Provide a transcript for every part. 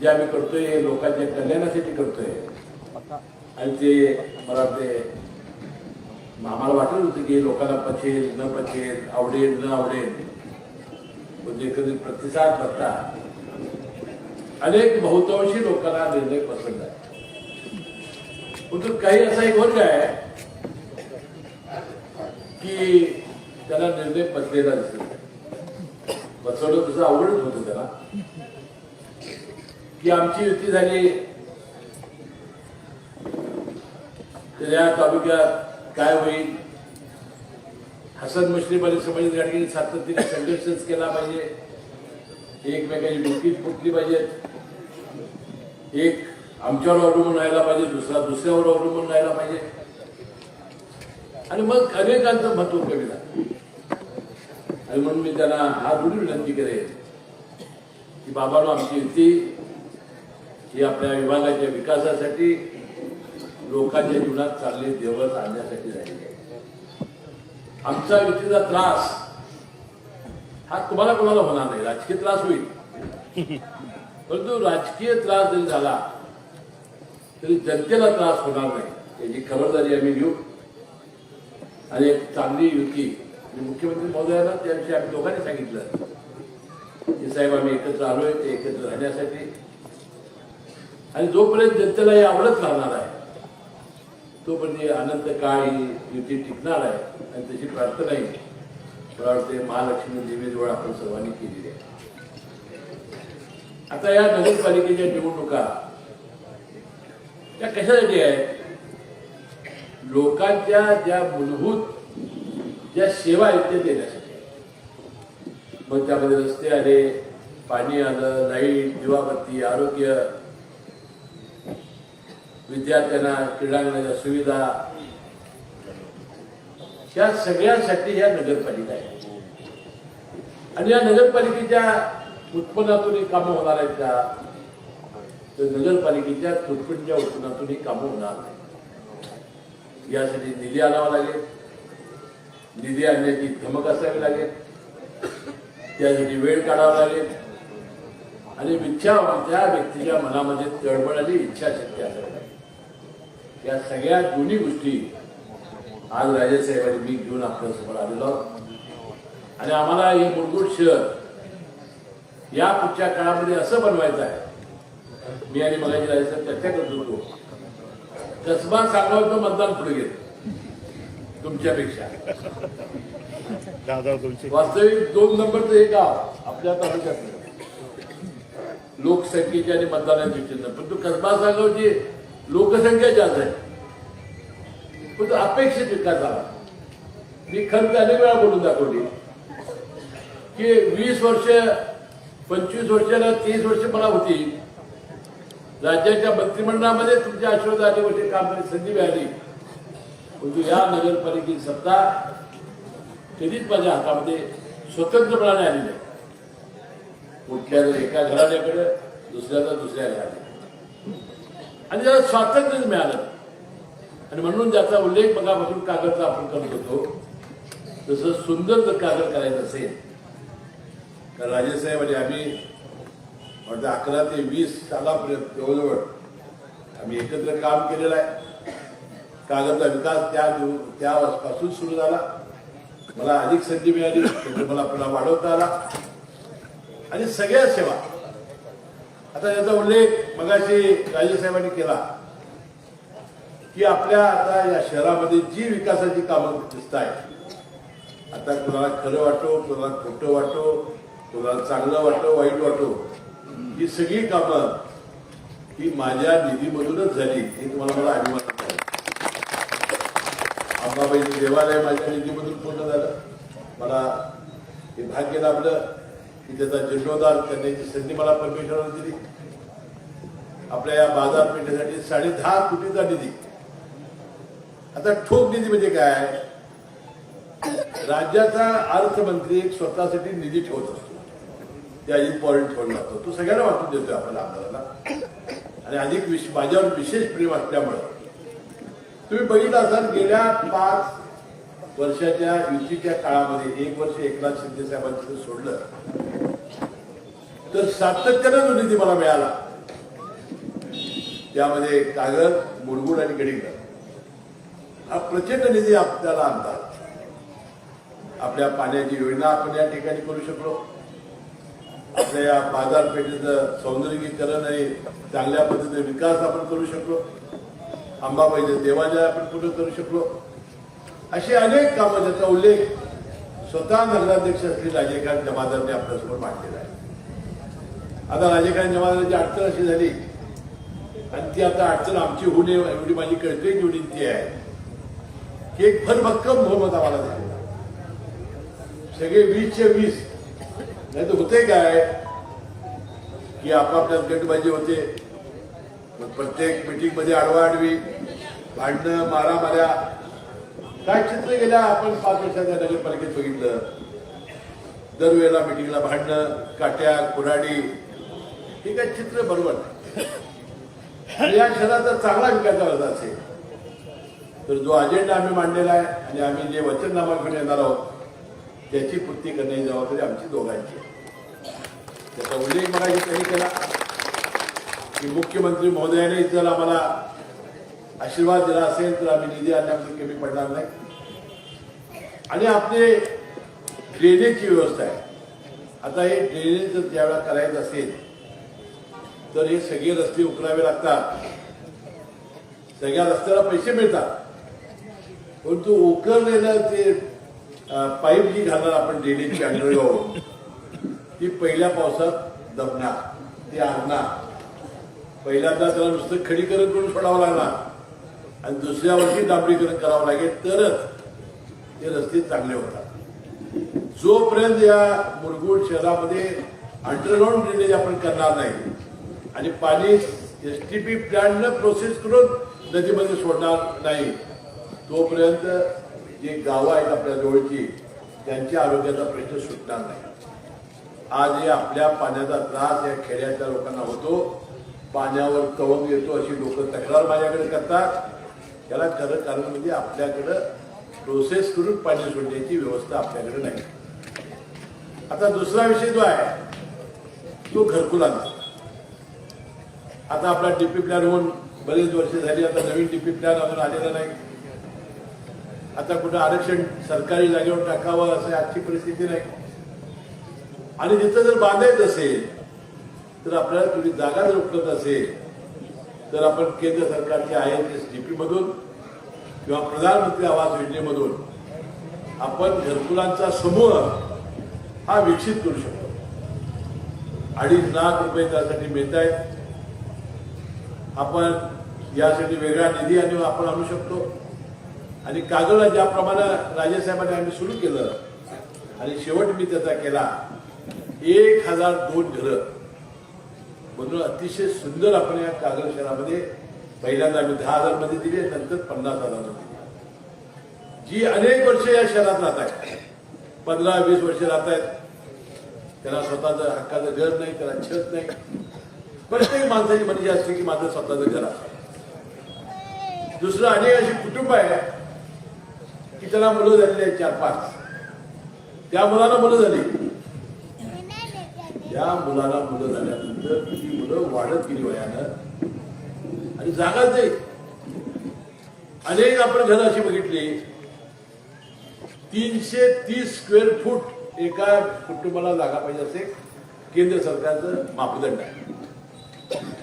जे आम्ही करतोय हे लोकांच्या कल्याणासाठी करतोय. आणि ते मला ते आम्हाला वाटत होतं की लोकांना पचेल न पचेल आवडेल न आवडेल. म्हणजे कधी प्रतिसाद बघता अनेक बहुतांशी लोकांना निर्णय पसंत आहे. परंतु काही असा एक वर्ग आहे की त्याला निर्णय पचलेला दिसत बसवलं तसं आवडत होतं त्याला. की आमची युती झाली तर या तालुक्यात काय होईल? हसन मुश्रीफ आणि समाज गाडगे सातत्याने संघर्षच केला पाहिजे. एकमेकांची डोकी फुटली पाहिजेत एक आमच्यावर अवलंबून राहायला पाहिजे दुसरा दुसऱ्यावर अवलंबून राहायला पाहिजे. आणि मग अनेकांचं महत्त्व कमी झालं. आणि म्हणून मी त्यांना हा दुरी विनंती करेन की बाबानो आमची युती ही आपल्या विभागाच्या विकासासाठी लोकांच्या जीवनात चांगली देवळ आणण्यासाठी राहिली. आमचा युतीचा त्रास हा तुम्हाला कोणाला होणार नाही. राजकीय त्रास होईल. परंतु राजकीय त्रास जरी झाला तरी जनतेला त्रास होणार नाही. याची खबरदारी आम्ही घेऊ. आणि एक चांगली युती मुख्यमंत्री महोदयांना त्याविषयी आम्ही दोघांनी सांगितलं. की साहेब आम्ही एकत्र आलोय ते एकत्र राहण्यासाठी आणि जोपर्यंत जनतेला हे आवडत राहणार आहे तोपर्यंत अनंत काळ ही युती टिकणार आहे आणि तशी प्रार्थनाही मला वाटते महालक्ष्मी देवीजवळ आपण सर्वांनी केलेली आहे. आता या नगरपालिकेच्या निवडणुका त्या कशासाठी आहेत? लोकांच्या ज्या मूलभूत ज्या सेवा आहेत त्या देण्यासाठी. मग त्यामध्ये रस्ते आले पाणी आलं लाइट दिवाबत्ती आरोग्य विद्यार्थ्यांना क्रीडांगणाच्या सुविधा. या सगळ्यांसाठी या नगरपालिका आहे. आणि या नगरपालिकेच्या उत्पन्नातूनही कामं होणार आहेत का? तर नगरपालिकेच्या तुटपुंच्या उत्पन्नातूनही कामं होणार नाही यासाठी निधी आणावा लागेल. निधी आणण्याची धमक असावी लागेल. त्यासाठी वेळ काढावा लागेल. आणि इच्छा त्या व्यक्तीच्या मनामध्ये तळमळ आणि इच्छाशक्ती असावी या सगळ्या दोन्ही गोष्टी आज राजेसाहेबांनी मी घेऊन आपल्यासमोर आलेलो आहोत. आणि आम्हाला हे मूलभूत शहर या पुढच्या काळामध्ये असं बनवायचं आहे. मी आणि मगाची राजेसाहेब चर्चा करत होतो. कसबा चांगला होतं मतदान पुढे गेलं. तुमच्यापेक्षा. वास्तविक दोन नंबरचं हे गाव आपल्या तालुक्यातलं. लोकसंख्येच्या आणि मतदानाच्या दृष्टीनं पण तो कसबा सांगावची लोकसंख्या जास्त आहे. पण तो अपेक्षित विकास झाला. मी खर्च अनेक वेळा बोलून दाखवली की वीस वर्ष पंचवीस वर्षाला तीस वर्ष मला होती. राज्याच्या मंत्रिमंडळामध्ये तुमच्या आशीर्वादाने वर्षे काम करण्याची संधी मिळाली. परंतु या नगरपालिकेची सत्ता कधीच माझ्या हातामध्ये स्वतंत्रपणाने आली नाही. कुठल्या एका घराण्याकडे दुसऱ्याचा दुसऱ्या घराने आणि त्याला स्वातंत्र्य मिळालं. आणि म्हणून ज्याचा उल्लेख मगापासून कागदचा आपण करत होतो तसं सुंदर जर कागद करायचं असेल तर राजेसाहेब आणि आम्ही म्हणजे अकरा ते वीस सालापर्यंत जवळजवळ आम्ही एकत्र काम केलेलं आहे. कागदचा विकास त्या दिव त्यापासून सुरू झाला. मला अधिक संधी मिळाली मला पुन्हा वाढवता आला. आणि सगळ्या सेवा आता याचा उल्लेख मगाशी राजेसाहेबांनी केला की आपल्या आता या शहरामध्ये जी विकासाची कामं दिसत आहेत आता कुणाला खरं वाटो कुणाला खोटं वाटो कुणाला चांगलं वाटो वाईट वाटो ही सगळी कामं ही माझ्या निधीमधूनच झाली हे तुम्हाला मला अभिमान अंबाबाईचं देवालय माझ्या निधीमधून पूर्ण झालं. मला हे भाग्य लाभलं. की त्याचा जीर्णोद्धार करण्याची संधी मला परमेश्वराने दिली आपल्या या बाजारपेठेसाठी साडे दहा कोटीचा निधी. आता ठोक निधी म्हणजे काय? राज्याचा अर्थमंत्री एक स्वतःसाठी निधी ठेवत असतो. त्या इम्पॉर्टंट ठेवून लागतो तो सगळ्यांना वाटून देतोय आपल्याला आमदाराला आणि अधिक विश माझ्यावर विशेष प्रेम असल्यामुळं. तुम्ही बघितलं असाल गेल्या पाच वर्षाच्या युतीच्या काळामध्ये एक वर्ष एकनाथ शिंदे साहेबांचं सोडलं. तर सातत्यानं जो निधी मला मिळाला त्यामध्ये कागद मुडगुड आणि गडिंग हा प्रचंड निधी आपल्याला आणतात. आपल्या पाण्याची योजना आपण या ठिकाणी करू शकलो. आपल्या या बाजारपेठेचं सौंदर्यीकरण आणि चांगल्या पद्धतीने विकास आपण करू शकलो. अंबाबाईचं देवाजय आपण पूर्ण करू शकलो. अशी अनेक कामं ज्याचा उल्लेख स्वतः नगराध्यक्ष असलेले राजेकांत जमादारने आपल्यासमोर मांडलेला आहे. आता राजकारण जमादाराची अडचण अशी झाली. आणि ती आता अडचण आमची होऊ नये एवढी माझी कळते विनंती ती आहे. की एक भरभक्कम बहुमत आम्हाला झालेला सगळे वीसचे वीस. नाही तर होते काय? की आपापल्यात गटबाजी होते. मग प्रत्येक मिटिंगमध्ये आडवा भांडणं मारामाऱ्या. काय चित्र गेल्या आपण पाच वर्षाच्या नगरपालिकेत बघितलं. दरवेळेला मिटिंगला भांडणं काट्या कुऱ्हाडी हे काय चित्र बरोबर नाही. या शहराचा चांगला विकास झाला असेल तर जो अजेंडा आम्ही मांडलेला आहे आणि आम्ही जे वचननामा घेऊन येणार आहोत त्याची पूर्ती करण्याची जबाबदारी आमची दोघांची आहे. त्याचा उल्लेख मला त्यांनी केला की मुख्यमंत्री महोदयाने जर आम्हाला आशीर्वाद दिला असेल तर आम्ही निधी आणण्यामध्ये कमी पडणार नाही आणि आपले ड्रेनेजची व्यवस्था आहे आता हे ड्रेनेज जर ज्यावेळेला करायचं असेल तर हे सगळे रस्ते उकरावे लागतात. सगळ्या रस्त्याला पैसे मिळतात. परंतु उकरलेलं ते पाईप जी घालणार आपण ड्रेनेजची अंडरग्राऊंड ती पहिल्या पावसात दबणार ती आणणार पहिल्यांदा त्याला नुसतं खडीकरण करून सोडावं लागणार. आणि दुसऱ्या वर्षी डांबरीकरण करावं लागेल तरच ते रस्ते चांगले होतात. जोपर्यंत या मुरगुड शहरामध्ये अंडरग्राऊंड ड्रेनेज आपण करणार नाही आणि पाणी एस टी पी प्लॅननं प्रोसेस करून नदीमध्ये सोडणार नाही. तोपर्यंत जे गावं आहेत आपल्या जवळची त्यांच्या आरोग्याचा प्रश्न सुटणार नाही. आज हे आपल्या पाण्याचा त्रास या खेड्याच्या लोकांना होतो. पाण्यावर तवंग येतो अशी लोक तक्रार माझ्याकडे करतात. याला खरं कारण म्हणजे आपल्याकडं प्रोसेस करून पाणी सोडण्याची व्यवस्था आपल्याकडे नाही. आता दुसरा विषय जो आहे तो घरकुलांचा. आता आपला डीपी प्लॅन होऊन बरीच वर्ष झाली आता नवीन डीपी प्लॅन अजून आलेला नाही. आता कुठं आरक्षण सरकारी जागेवर टाकावं असं आजची परिस्थिती नाही. आणि जिथं जर बांधायचं असेल तर आपल्याला थोडी जागा जर उपलब्ध असेल तर आपण केंद्र सरकारचे आय एन एस डीपी मधून किंवा प्रधानमंत्री आवास योजनेमधून आपण घरकुलांचा समूह हा विकसित करू शकतो. अडीच लाख रुपये त्यासाठी मिळत आहेत आपण यासाठी वेगळा निधी आणि आपण आणू शकतो. आणि कागदला ज्याप्रमाणे राजेसाहेबांनी आम्ही सुरू केलं आणि शेवट मी त्याचा केला एक हजार दोन घरं. म्हणून अतिशय सुंदर आपण या कागद शहरामध्ये पहिल्यांदा आम्ही दहा हजारमध्ये दिले नंतर पन्नास हजार दिले. जी अनेक वर्ष या शहरात राहत आहेत. पंधरा वीस वर्ष राहत आहेत. त्यांना स्वतःचं हक्काचं घर नाही त्याला छत नाही. प्रत्येक माणसाची म्हणजे असते की माझं स्वतःचं घर आहे दुसरं अनेक अशी कुटुंब आहे की त्याला मुलं झालेली आहेत चार पाच. त्या मुलांना मुलं झाली. त्या मुलाला मुलं झाल्यानंतर ती मुलं वाढत गेली वयानं. आणि जागाच नाही अनेक आपण घरं अशी बघितली. तीनशे तीस स्क्वेअर फूट एका कुटुंबाला जागा पाहिजे असे केंद्र सरकारचं मापदंड आहे.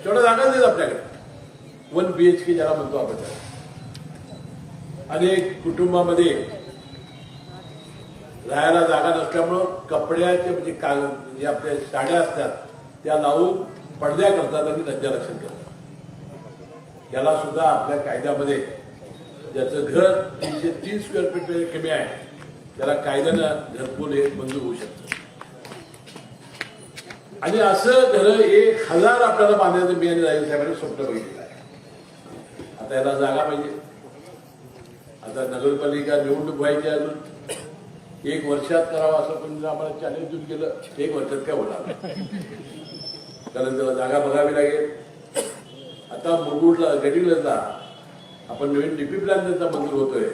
तेवढ्या जागा नाहीत आपल्याकडे. वन बी एच के ज्याला म्हणतो आपण त्याला. अनेक कुटुंबामध्ये राहायला जागा नसल्यामुळं कपड्याचे म्हणजे का जे आपल्या साड्या असतात त्या लावून पडद्या करतात आणि रक्षण करतात. याला सुद्धा आपल्या कायद्यामध्ये ज्याचं घर तीनशे तीन स्क्वेअर फीट कमी आहे त्याला कायद्यानं घरकुल हे मंजूर होऊ शकतं. आणि असं घरं एक हजार आपल्याला बांधायचं मी आणि राहील साहेबांनी स्वप्न बघितलं आहे. आता याला जागा पाहिजे. आता नगरपालिका निवडणूक व्हायची अजून. एक वर्षात करावं असं पण आम्हाला चॅलेंज देऊन केलं एक वर्षात काय होणार कारण त्याला जागा बघावी लागेल. आता मुरगुडला जा आपण नवीन डीपी प्लॅन त्यांचा मंजूर होतोय.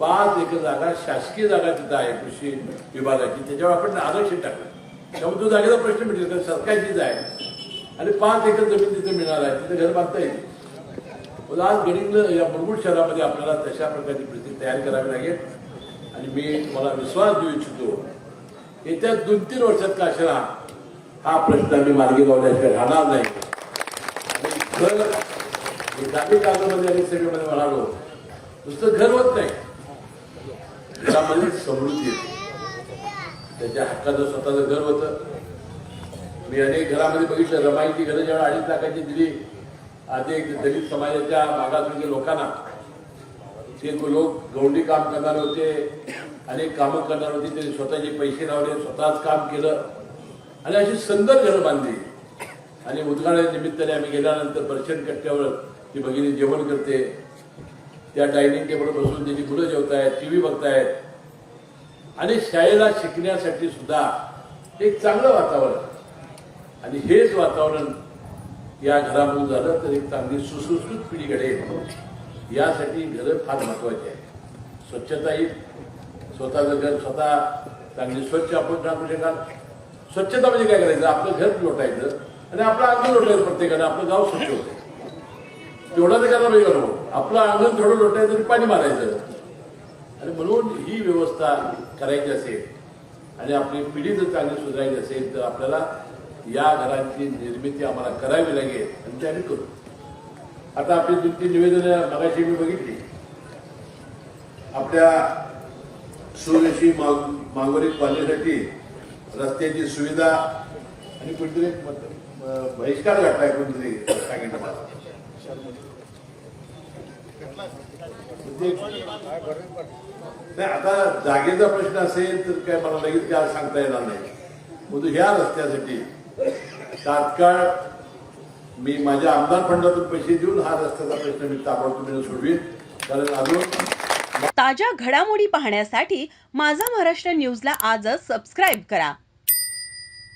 पाच एकर जागा शासकीय जागा तिथं आहे कृषी विभागाची. त्याच्यावर आपण आरक्षण टाकलं त्यामुळे तो जागेचा प्रश्न मिळेल कारण सरकारचीच आहे. आणि पाच एकर जमीन तिथे मिळणार आहे तिथे घर बांधता येईल. मग आज गडिंग या मुरगुड शहरामध्ये आपल्याला तशा प्रकारची परिस्थिती तयार करावी लागेल. आणि मी तुम्हाला विश्वास देऊ इच्छितो येत्या दोन तीन वर्षात का हा प्रश्न आम्ही मार्गी लावल्याशिवाय राहणार नाही. घर हे कागदमध्ये आणि सगळ्यामध्ये म्हणालो नुसतं घर होत नाही. घरामध्ये समृद्धी येते त्याच्या हक्काचं स्वतःचं घर होतं. मी अनेक घरामध्ये बघितलं रमाईची घरं जेव्हा अडीच लाखाची दिली अनेक एक दलित समाजाच्या मागासवर्गीय लोकांना. ते लोक गौंडी काम करणार होते अनेक कामं करणार होते त्यांनी स्वतःचे पैसे लावले स्वतःच काम केलं. आणि अशी सुंदर घरं बांधली. आणि उद्घाटन निमित्ताने आम्ही गेल्यानंतर दर्शन कट्ट्यावर ती भगिनी जेवण करते. त्या डायनिंग टेबलवर बसून त्यांची मुलं जेवतायत टी व्ही बघतायत. आणि शाळेला शिकण्यासाठी सुद्धा एक चांगलं वातावरण. आणि हेच वातावरण या घरामधून झालं तर एक चांगली सुसंस्कृत पिढी घडेल. यासाठी घरं फार महत्वाची आहे स्वच्छता येईल स्वतःचं घर स्वतः चांगली स्वच्छ आपण टाकू शकाल. स्वच्छता म्हणजे काय करायचं? आपलं घर लोटायचं आणि आपलं अंगण लोटायचं प्रत्येकानं. आपलं गाव स्वच्छ होतं. तेवढा तर करायला पाहिजे आपलं अंगण थोडं लोटायचं आणि पाणी मारायचं. आणि म्हणून ही व्यवस्था करायची असेल आणि आपली पिढी जर चांगली सुधारायची असेल तर आपल्याला या घरांची निर्मिती आम्हाला करावी लागेल आणि ते आम्ही करू. आता आपली दोन तीन निवेदनं मगाशी मी बघितली. आपल्या सुरक्षी मागोरी कॉलनीसाठी रस्त्याची सुविधा आणि कुठेतरी बहिष्कार घातलाय कोणतरी. सांगितलं मला. नाही आता जागेचा प्रश्न असेल तर काय मला लगेच काय सांगता येणार नाही. परंतु ह्या रस्त्यासाठी तात्काळ मी माझ्या आमदार फंडातून पैसे देऊन हा रस्त्याचा प्रश्न मी ताबडतोब सोडवीन. कारण अजून ताज्या घडामोडी पाहण्यासाठी माझा महाराष्ट्र न्यूजला आजच सबस्क्राईब करा.